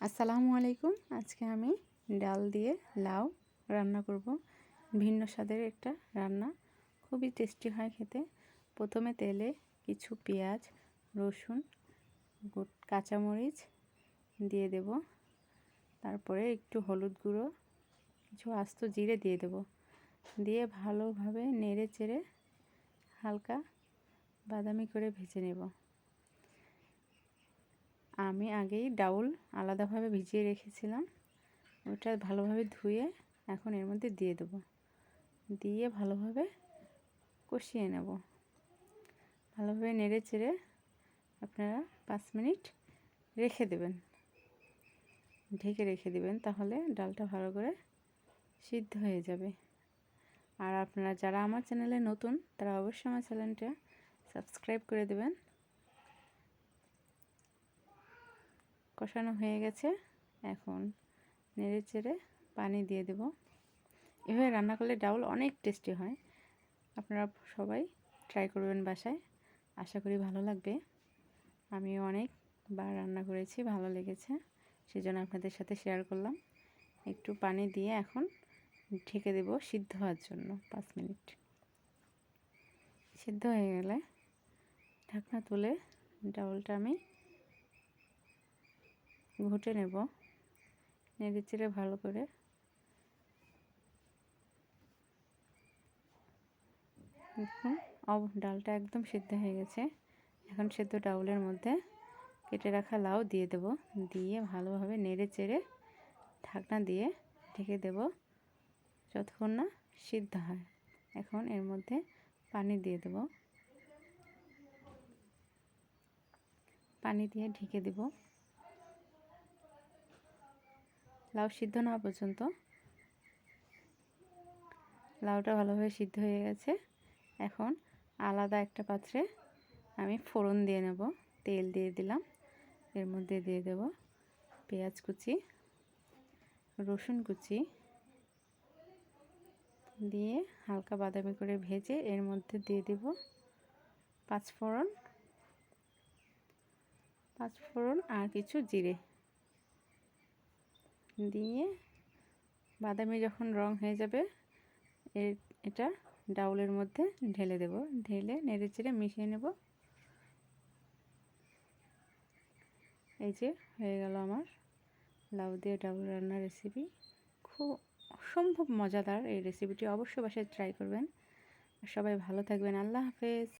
আসসালামু আলাইকুম। আজকে আমি ডাল দিয়ে লাউ রান্না করব। ভিন্ন স্বাদের একটা রান্না। খুবই টেস্টি হয় খেতে। প্রথমে তেলে কিছু পেঁয়াজ, রসুন কাঁচামরিচ দিয়ে দেব। তারপরে একটু হলুদ গুঁড়ো, কিছু আস্ত জিরে দিয়ে দেব। দিয়ে ভালোভাবে নেড়ে চেড়ে হালকা বাদামি করে ভেজে নেব। আমি আগেই ডাউল আলাদাভাবে ভিজিয়ে রেখেছিলাম। ওটা ভালোভাবে ধুয়ে এখন এর মধ্যে দিয়ে দেব। দিয়ে ভালোভাবে কষিয়ে নেব। ভালোভাবে নেড়ে চেড়ে আপনারা পাঁচ মিনিট রেখে দেবেন। ঢেকে রেখে দেবেন তাহলে ডালটা ভালো করে সিদ্ধ হয়ে যাবে। আর আপনারা যারা আমার চ্যানেলে নতুন তারা অবশ্যই আমার চ্যানেলটা সাবস্ক্রাইব করে দেবেন। কষানো হয়ে গেছে। এখন নেড়ে চেড়ে পানি দিয়ে দেব। এভাবে রান্না করলে ডাউল অনেক টেস্টি হয়। আপনারা সবাই ট্রাই করবেন বাসায়। আশা করি ভালো লাগবে। আমি অনেকবার রান্না করেছি, ভালো লেগেছে। সেজন্য আপনাদের সাথে শেয়ার করলাম। একটু পানি দিয়ে এখন ঢেকে দেব সিদ্ধ হওয়ার জন্য পাঁচ মিনিট। সিদ্ধ হয়ে গেলে ঢাকনা তুলে ডাউলটা আমি ঘুটে নেব। নেড়ে চেড়ে ভালো করে। দেখুন ডালটা একদম সিদ্ধ হয়ে গেছে। এখন সেদ্ধ ডাউলের মধ্যে কেটে রাখা লাউ দিয়ে দেব। দিয়ে ভালোভাবে নেড়ে চেড়ে ঢাকনা দিয়ে ঢেকে দেব যতক্ষণ না সিদ্ধ হয়। এখন এর মধ্যে পানি দিয়ে দেব। পানি দিয়ে ঢেকে দেব। লাউ সিদ্ধ না পর্যন্ত। লাউটা ভালোভাবে সিদ্ধ হয়ে গেছে। এখন আলাদা একটা পাত্রে আমি ফোড়ন দিয়ে নেব। তেল দিয়ে দিলাম। এর মধ্যে দিয়ে দেব পেঁয়াজ কুচি, রসুন কুচি দিয়ে হালকা বাদামি করে ভেজে এর মধ্যে দিয়ে দেব পাঁচফোড়ন। পাঁচফোড়ন আর কিছু জিরে। দিয়ে বাদামি যখন রং হয়ে যাবে এটা ডাউলের মধ্যে ঢেলে দেব। ঢেলে নেড়ে চেড়ে মিশিয়ে নেব। এই যে হয়ে গেল আমার লাউ দিয়ে ডাউল রান্নার রেসিপি খুব অসম্ভব মজাদার এই রেসিপিটি অবশ্যই বাসায় ট্রাই করবেন। সবাই ভালো থাকবেন। আল্লাহ হাফেজ।